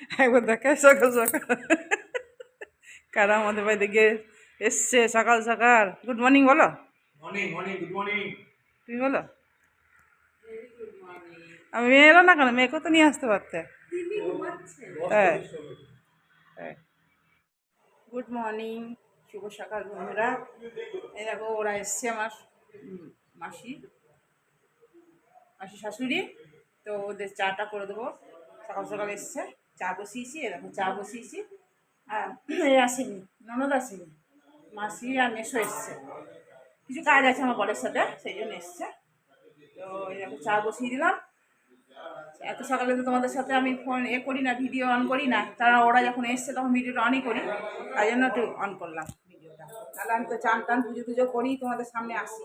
একবার দেখে সকাল সকাল। কারা আমাদের বাড়ি দিকে এসছে সকাল সকাল? গুড মর্নিং বলো। তুমি বলো। আমি মেয়ে এলো না কেন? মেয়েকেও তো নিয়ে আসতে পারতে? হ্যাঁ। হ্যাঁ। গুড মর্নিং শুভ সকাল বন্ধুরা। এই দেখো ওরা এসছে আমার মাসি। মাসি শাশুড়ি। তো ওদের চাটা করে দেবো। সকাল সকাল এসছে। চা বসিয়েছি এ দেখো চা বসিয়েছি আর আসেনি ননদ আসেনি। মাসি আর মেসো এসছে। কিছু কাজ আছে আমার বরের সাথে সেই জন্য এসছে। তো দেখো চা বসিয়ে দিলাম। এত সকালে তো তোমাদের সাথে আমি ফোন এ করি না ভিডিও অন করি না। তারা ওরা যখন এসছে তখন ভিডিওটা অনই করি। তাই জন্য একটু অন করলাম ভিডিওটা তাহলে আমি তো চান টান পুজো টুজো করি তোমাদের সামনে আসি।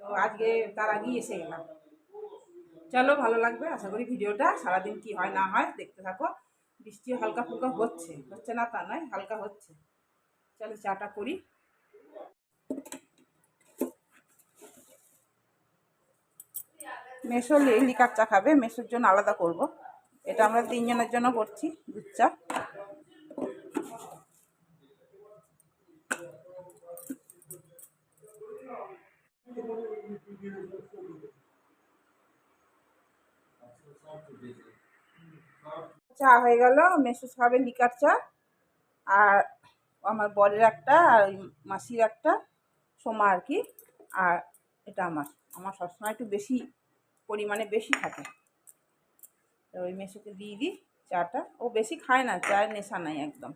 তো আজকে তার আগেই এসে গেলাম। চলো, ভালো লাগবে। আশা করি ভিডিওটা সারাদিন কি হয়, না হয় দেখতে থাকো। বৃষ্টি হালকা ফুলকা হচ্ছে হচ্ছে না তা নয়, হালকা হচ্ছে। চলো, চাটা করি। মেশো লিকার চা খাবে? মেশোর জন্য আলাদা করব। এটা আমরা তিনজনের জন্য করছি, দুধ চা। চা হয়ে গেল মেশো খাবে লিকার চা। আর আমার বরের একটা আর ওই মাসির একটা, সোমা আর কি। আর এটা আমার। আমার সবসময় একটু বেশি পরিমাণে বেশি থাকে। তো ওই মেশোকে দিয়ে দিই চাটা। ও বেশি খায় না, চায়ের নেশা নাই একদম।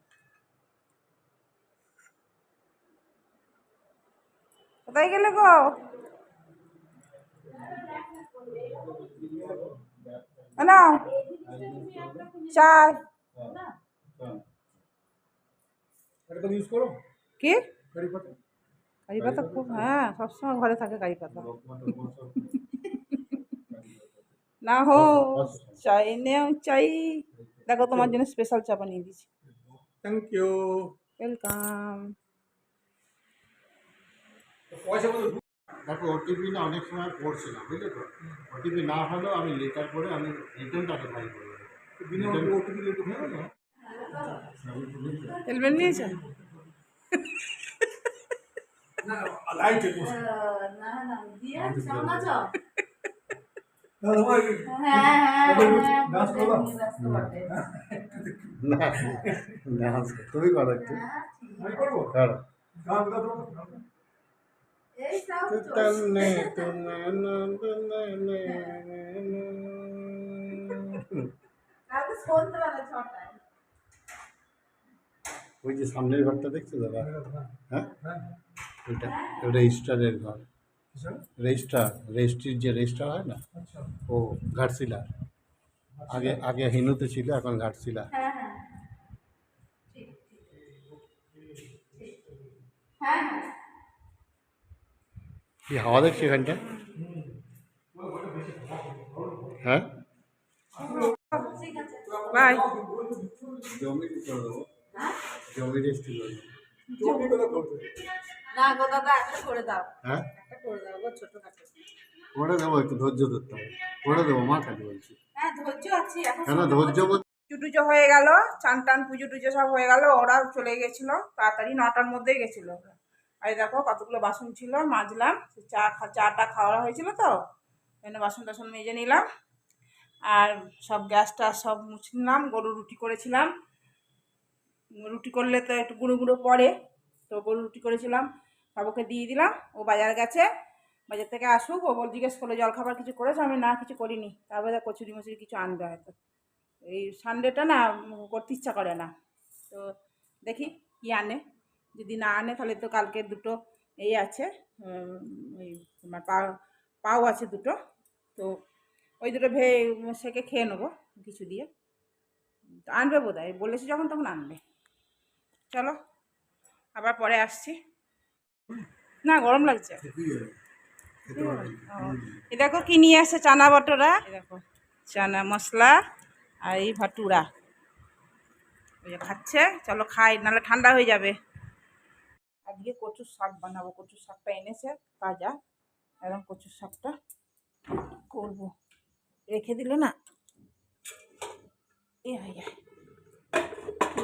কোথায় গেলে গো? না পাতা কি? কারি পাতা? খুব হ্যাঁ সবসময় ঘরে থাকে কারি পাতা। না হো চাই নেও চাই। দেখো তোমার জন্য স্পেশাল চা বানিয়ে দিয়েছি। থ্যাংক ইউ ওয়েলকাম দেখো ওটিপি না অনেক সময় পড়ছে না বুঝলে তো ওটিপি না হলেও আমি লেটার করে আমি রিটার্নটাকে ফাইল করে দেবো বিনা ওটিপি লেট হয়ে গেল হেলমেট নিয়েছো না লাইটের বসে না না দিয়ে কেমন আছো তাহলে আমার হ্যাঁ হ্যাঁ ওদের হ্যাঁ ডান্স করবা? ব্যস্ত বটে। না না তুমি করো একটু হ্যাঁ, করব ওই যে সামনের ঘরটা দেখছ দাদা হ্যাঁ হ্যাঁ ওইটা রেজিস্টারের ঘর রেজিস্টার রেজিস্ট্রির যে রেজিস্টার হয় না আচ্ছা ও ঘাটশিলা আগে আগে হিনুতে ছিল এখন ঘাটশিলা হ্যাঁ হ্যাঁ ঠিক ঠিক ঠিক। হ্যাঁ হ্যাঁ কি হাওয়া দেখছি এখানটা হ্যাঁ ঠিক বাই জমি দেবো হ্যাঁ? একটা করে দাও। হ্যাঁ একটা করে দাও গো ছোটখাটো করে দেবো একটু ধৈর্য ধরতে হবে। দেবো বলছি? হ্যাঁ ধৈর্য কেন ধৈর্য পুজো টুজো হয়ে গেল চান টান পুজো টুজো সব হয়ে গেল ওরাও চলে গেছিল তাড়াতাড়ি নটার মধ্যেই গেছিল। আর দেখো কতগুলো বাসন ছিল, মাজলাম চা চাটা খাওয়া হয়েছিল তো, এখানে বাসন টাসন মেজে নিলাম, আর সব গ্যাসটা সব মুছলাম গরু রুটি করেছিলাম। রুটি করলে তো একটু গুঁড়ো গুঁড়ো পড়ে, তো গরু রুটি করেছিলাম সব ওকে দিয়ে দিলাম, ও বাজার গেছে, বাজার থেকে আসুক, ও বল জিজ্ঞেস করল, জলখাবার কিছু করেছ? আমি, না, কিছু করিনি। তারপরে কচুরি মচুরি কিছু আনবে হয়তো। এই সানডেটা না, করতে ইচ্ছা করে না। তো দেখি কি আনে। যদি না আনে তাহলে তো কালকে দুটো এই আছে ওই তোমার পাও পাও আছে দুটো। তো ওই দুটো ভে সেকে খেয়ে নেব কিছু দিয়ে। তো আনবে বোধ হয় বলেছি যখন তখন আনবে। চলো আবার পরে আসছি। না গরম লাগছে। এ দেখো কি নিয়ে আসছে চানা বটরা। দেখো চানা মশলা আর এই ভাটুরা। ওই খাচ্ছে চলো খাই নাহলে ঠান্ডা হয়ে যাবে। আজকে কচুর শাক বানাবো, কচুর শাকটা এনেছে তাজা একদম কচুর শাকটা করব। রেখে দিলে না এ হয়ে যায়।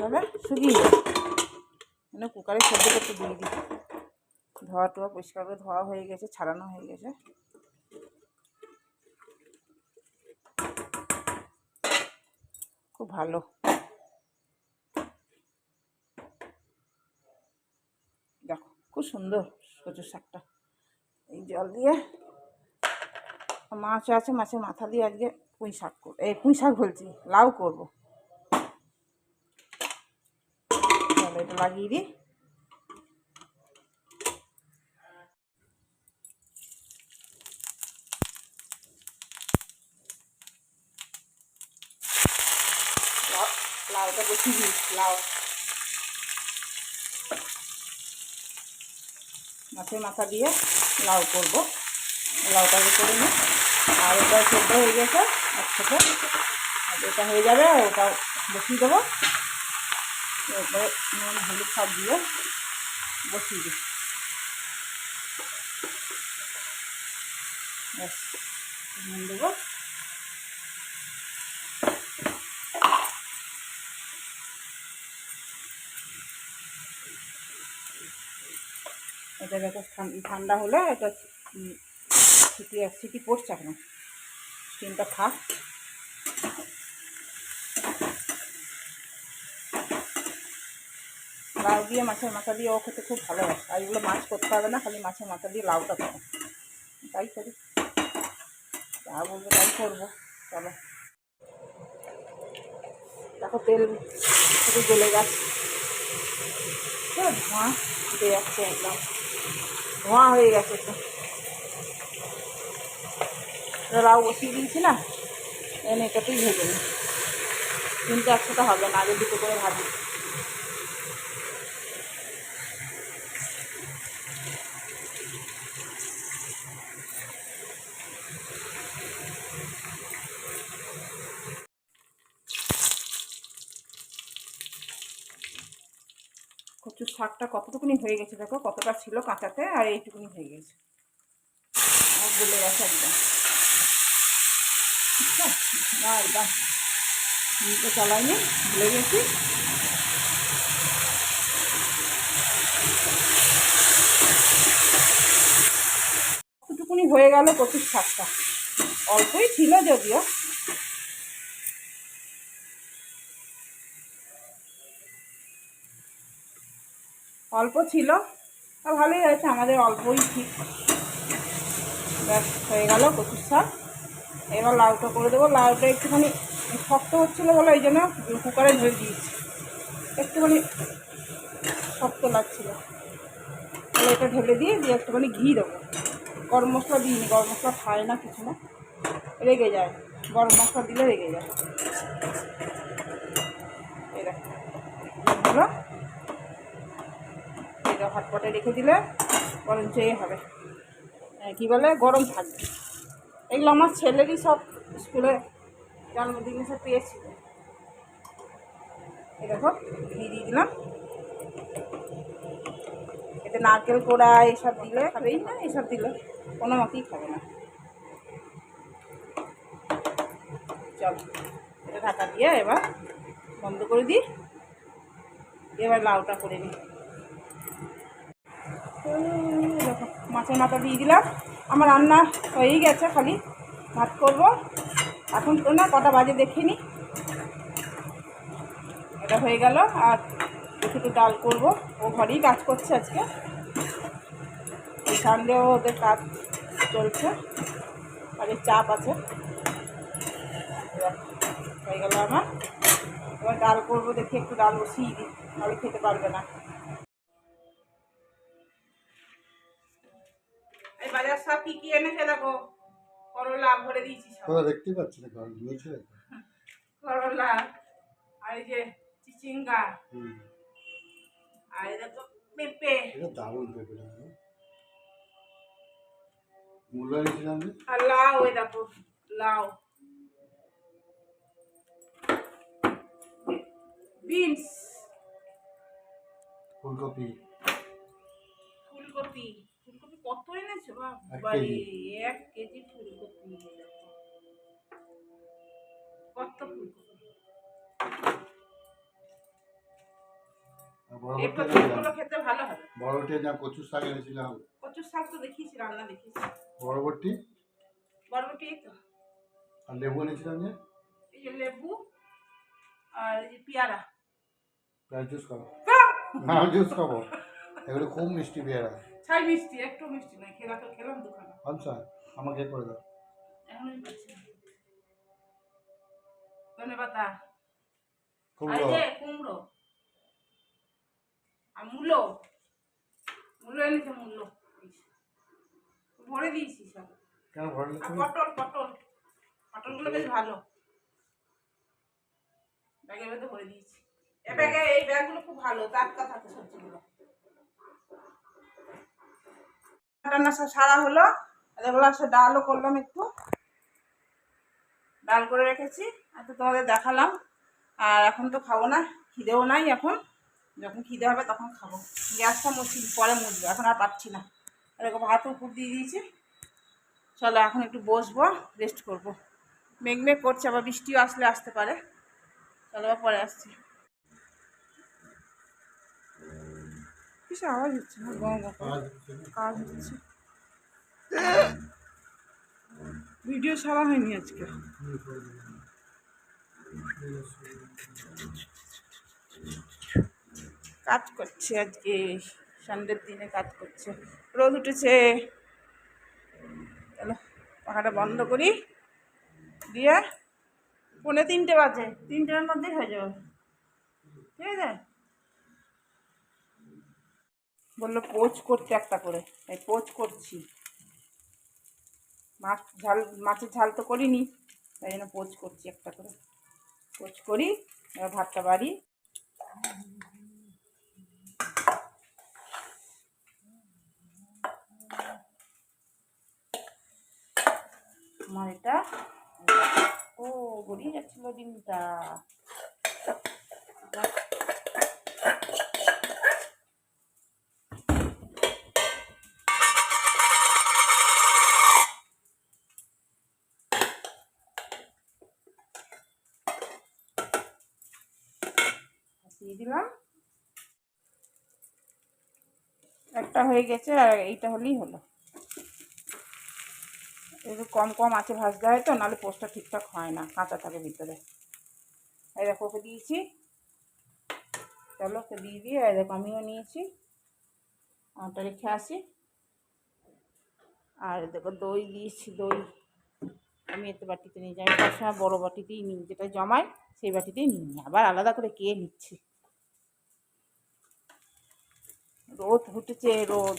হবে শুকিয়ে মানে কুকারে সেদ্ধ করতে দিয়ে দিই। ধোয়া টোয়া পরিষ্কার করে ধোয়া হয়ে গেছে, ছাড়ানো হয়ে গেছে। খুব ভালো দেখো খুব সুন্দর কচুর শাকটা। এই জল দিয়ে মাছ আছে, মাছের মাথা দিয়ে আজকে পুঁই শাক করব এই পুঁই শাক বলছি, লাউ করব। এটা লাগিয়ে দিই। লাউটা বসিয়ে দিই লাউ। মাছের মাথা দিয়ে লাউ করব। লাউটাকে করে নিই। আর ওটা সেদ্ধ হয়ে গেছে একসাথে। আর এটা হয়ে যাবে ওটা বসিয়ে দেবো। এরপরে নুন, হলুদ সব দিয়ে বসিয়ে দিই। দেবো। দেখো ঠান্ডা হলে এটা সিটি সিটি পড়ছে এখন স্টিমটা থাক। লাউ দিয়ে মাছের মাথা দিয়ে ও খেতে খুব ভালোবাসে। আর এগুলো মাছ করতে হবে না, খালি মাছের মাথা দিয়ে লাউটা করো তাই করি। যা বলব তাই করব। চলো। দেখো তেল একটু জ্বলে পুরো ধোঁয়া উঠে যাচ্ছে একদম। ধোঁয়া হয়ে গেছে তো লাউ বসিয়ে দিয়েছি না এনে এটাতেই ভেজে নিই তিনটে একসাথে হবে না আগে দুটো করে ভাজি কচুর শাকটা কতটুকুনি হয়ে গেছে দেখো, কতটা ছিল কাঁচাতে, আর এইটুকুনি হয়ে গেছে। আর গলে গেছে একদম? না একদম চালাইনি ভুলে গেছি। কতটুকুনি হয়ে গেল কচুর শাকটা? অল্পই ছিল যদিও। অল্প ছিল। তা ভালোই হয়েছে, আমাদের অল্পই ঠিক। হয়ে গেল কচুর শাক। এবার লাউটা করে দেবো। লাউটা একটুখানি শক্ত হচ্ছিল বলে এই জন্য কুকারে ধরে দিয়েছি। একটুখানি শক্ত লাগছিল। তাহলে এটা ঢেলে দিয়ে দিয়ে একটুখানি ঘি দেবো। গরম মশলা দিইনি, গরম মশলা খায় না কিছু না। রেগে যায়, গরম মশলা দিলে রেগে যায়। দেখো হলো এটা হটপটে রেখে দিলে বরঞ্চ এ হবে। হ্যাঁ, কী বলে? গরম থাকবে এগুলো আমার ছেলেরই সব স্কুলে জন্মদিনে সব পেয়েছিল এই দেখো ঘি দিয়ে দিলাম। এতে নারকেল কোড়া এসব দিলে খাবেই না এসব দিলে কোনো মতেই খাবে না। চল এটা ঢাকা দিয়ে এবার বন্ধ করে দিই। এবার লাউটা করে নিই। মাছের মাথা দিয়ে দিলাম। আমার রান্না হয়েই গেছে খালি। ভাত করব। এখন তো না, কটা বাজে দেখিনি। এটা হয়ে গেল। আর একটু ডাল করব। ও ঘরেই কাজ করছে আজকে। সানডেও ওদের কাজ চলছে। কাজের চাপ আছে। হয়ে গেল আমার। এবার ডাল করব দেখি, একটু ডাল বসিয়ে দিই। তাহলে খেতে পারবে না। কি কি এনেছে দেখো? করলা ভরে দিয়েছি সব। তোরা দেখতেই পাচ্ছি না কারণ ধুয়েছে করলা আর এই যে চিচিঙ্গা আর এই দেখো পেঁপে। এটা দারুণ হ্যাঁ? মূল্য নিয়েছিলাম যে? আর লাউ এই দেখো লাউ। বিনস। ফুলকপি। ফুলকপি। কত এনেছো? বাবারে এক কেজি। ফুলকপি কত ফুলকপি? এই খেতে ভালো হবে। বরবটি না কচু শাক এনেছিলাম। কচুর শাক তো দেখিয়েছি রান্না দেখিয়েছি। বরবটি বরবটি এই তো। আর লেবু এনেছিলাম যে? এই যে লেবু আর এই পেয়ারা। প্রায় জুস খাব। না জুস খাব। এগুলো খুব মিষ্টি পেয়ারা। ছাই মিষ্টি একটু মিষ্টি নয় খেলা তো খেলাম দুখানা। আচ্ছা আমাকে করে দাও। এখন আমি পাচ্ছি। না ধনে পাতা খুব আর এই যে কুমড়ো। আর মূলো। মূলো এনেছে মূলো। ভরে দিয়েছি সব। কেন আর পটল পটল। পটলগুলো বেশ ভালো। ব্যাগের মধ্যে ভরে দিয়েছি। এ ব্যাগে এই ব্যাগগুলো খুব ভালো টাটকা থাকে সবজিগুলো রান্না সারা হলো। এবার সে ডালও করলাম একটু। ডাল করে রেখেছি। আর তো তোমাদের দেখালাম। আর এখন তো খাব না, খিদেও নাই এখন। যখন খিদে হবে তখন খাব। গ্যাসটা মুছি পরে মুছবো। এখন আর পাচ্ছি না। এরকম ভাত উপর দিয়ে দিয়েছি। চলো এখন একটু বসবো রেস্ট করব। মেঘ মেঘ করছে, আবার বৃষ্টিও আসলে আসতে পারে। চলো পরে আসছি। কিসে আওয়াজ হচ্ছে? না। কাজ হচ্ছে। ভিডিও ছাড়া হয়নি আজকে। কাজ করছে আজকে সন্ধ্যের দিনে কাজ করছে। রোদ উঠেছে। চলো পাখাটা বন্ধ করি। দিয়ে পৌনে তিনটে বাজে। তিনটের মধ্যেই হয়ে যাবে। ঠিক আছে? বলল, পোচ করতে একটা করে। তাই পোচ করছি। মাছ ঝাল, মাছের ঝাল তো করিনি, তাই জন্য পোচ করছি একটা করে। পোচ করি, এবার ভাতটা বাড়ি। আমার এটা ও গড়িয়ে যাচ্ছিল ডিমটা। দিয়ে দিলাম। একটা হয়ে গেছে আর এইটা হলেই হলো। একটু কম কম আছে ভাজতে হয় তো, নাহলে পোস্টটা ঠিকঠাক হয় না, কাঁচা থাকে ভিতরে। এই দেখো ওকে দিয়েছি। চলো ওকে দিয়ে দিয়ে, এই দেখো আমিও নিয়েছি। আমারটা রেখে আসি। আর দেখো দই দিয়েছি, দই। আমি এতে বাটিতে নিয়ে যাই সবসময় বড়ো বাটিতেই নিই, যেটা জমাই সেই বাটিতেই নিই। আবার আলাদা করে কে নিচ্ছে? রোদ উঠেছে, রোদ।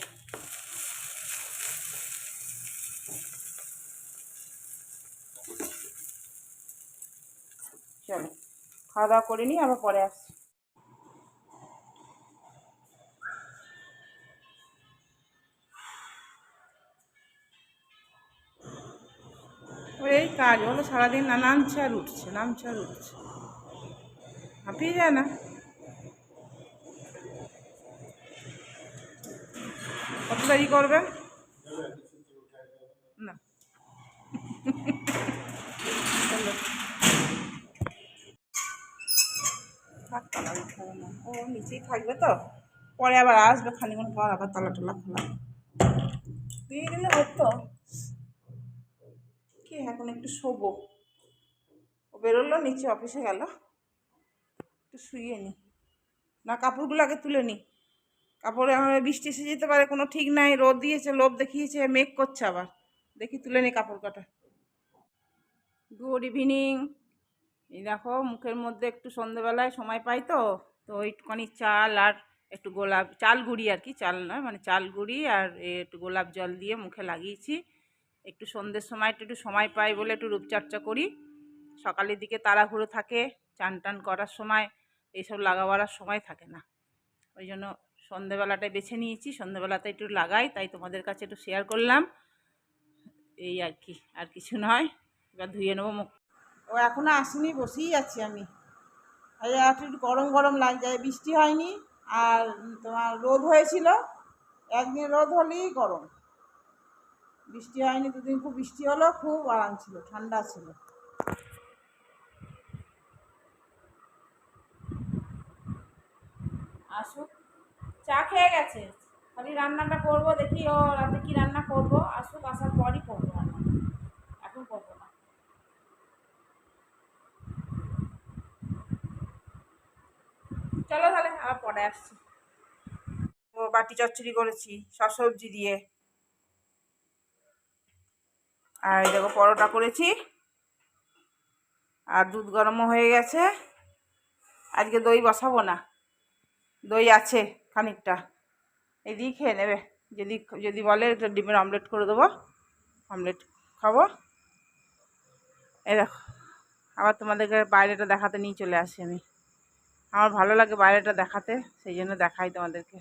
চলো, খাওয়া দাওয়া করে নিই আবার পরে আসছি। এই কাজ হলো সারাদিন না, নামছে আর উঠছে, নামছে আর উঠছে। হাঁপিয়ে যায় না? কত দেরি করবেন না। চলো। থাক না। ও, নিচেই থাকবে তো? পরে আবার আসবে খানিক্ষণ পর, আবার তালা টালা খোলা। দিয়ে দিলে হতো। কি, এখন একটু শোবো। ও বেরোলো, নিচে অফিসে গেল। একটু শুয়ে নি। না, কাপড়গুলো আগে তুলে নি। আমার বৃষ্টি এসে যেতে পারে, কোনো ঠিক নাই, রোদ দিয়েছে, লোভ দেখিয়েছে, মেঘ করছে আবার। দেখি তুলে নি কাপড় কাটা। গুড ইভিনিং এই দেখো, মুখের মধ্যে একটু সন্ধেবেলায় সময় পাই তো তো একটুখানি চাল আর একটু গোলাপ, চাল গুঁড়ি আর কি, চাল নয় মানে চাল গুঁড়ি আর একটু গোলাপ জল দিয়ে মুখে লাগিয়েছি। একটু সন্ধ্যের সময় একটু সময় পাই বলে একটু রূপচর্চা করি। সকালের দিকে তাড়াহুড়ো থাকে, চান টান করার সময়, এইসব লাগাবার সময় থাকে না। ওই জন্য সন্ধেবেলাটায় বেছে নিয়েছি, সন্ধেবেলাতে একটু লাগাই, তাই তোমাদের কাছে একটু শেয়ার করলাম। এই আর কি, আর কিছু নয়, এবার ধুয়ে নেব মুখ। ও এখনও আসেনি, বসেই আছি আমি। একটু গরম গরম লাগছে বৃষ্টি হয়নি, আর তোমার রোদ হয়েছিল, একদিন রোদ হলেই গরম। বৃষ্টি হয়নি, দুদিন খুব বৃষ্টি হলো, খুব আরাম ছিল, ঠান্ডা ছিল। আসুক। চা খেয়ে গেছে। খালি রান্নাটা করব, দেখি ও রাতে কি রান্না করব। আসুক, আসার পরই করব রান্না এখন করব না। চলো তাহলে, আবার পরে আসছি। ও বাটি চচ্চড়ি করেছি, সব সবজি দিয়ে। আর দেখো, পরোটা করেছি। আর দুধ গরমও হয়ে গেছে। আজকে দই বসাবো না। দই আছে। খানিকটা। এই দিয়ে খেয়ে নেবে। যদি যদি বলে তো ডিমের অমলেট করে দেবো, অমলেট খাব। এই দেখো, আবার তোমাদেরকে বাইরেটা দেখাতে নিয়ে চলে আসি আমি। আমার ভালো লাগে বাইরেটা দেখাতে, সেই জন্য দেখাই তোমাদেরকে।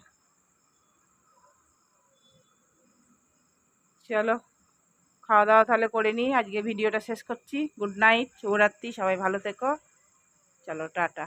চলো, খাওয়া দাওয়া তাহলে করে নিই। আজকে ভিডিওটা শেষ করছি। গুড নাইট, শুভরাত্রি, সবাই ভালো থেকো। চলো, টাটা।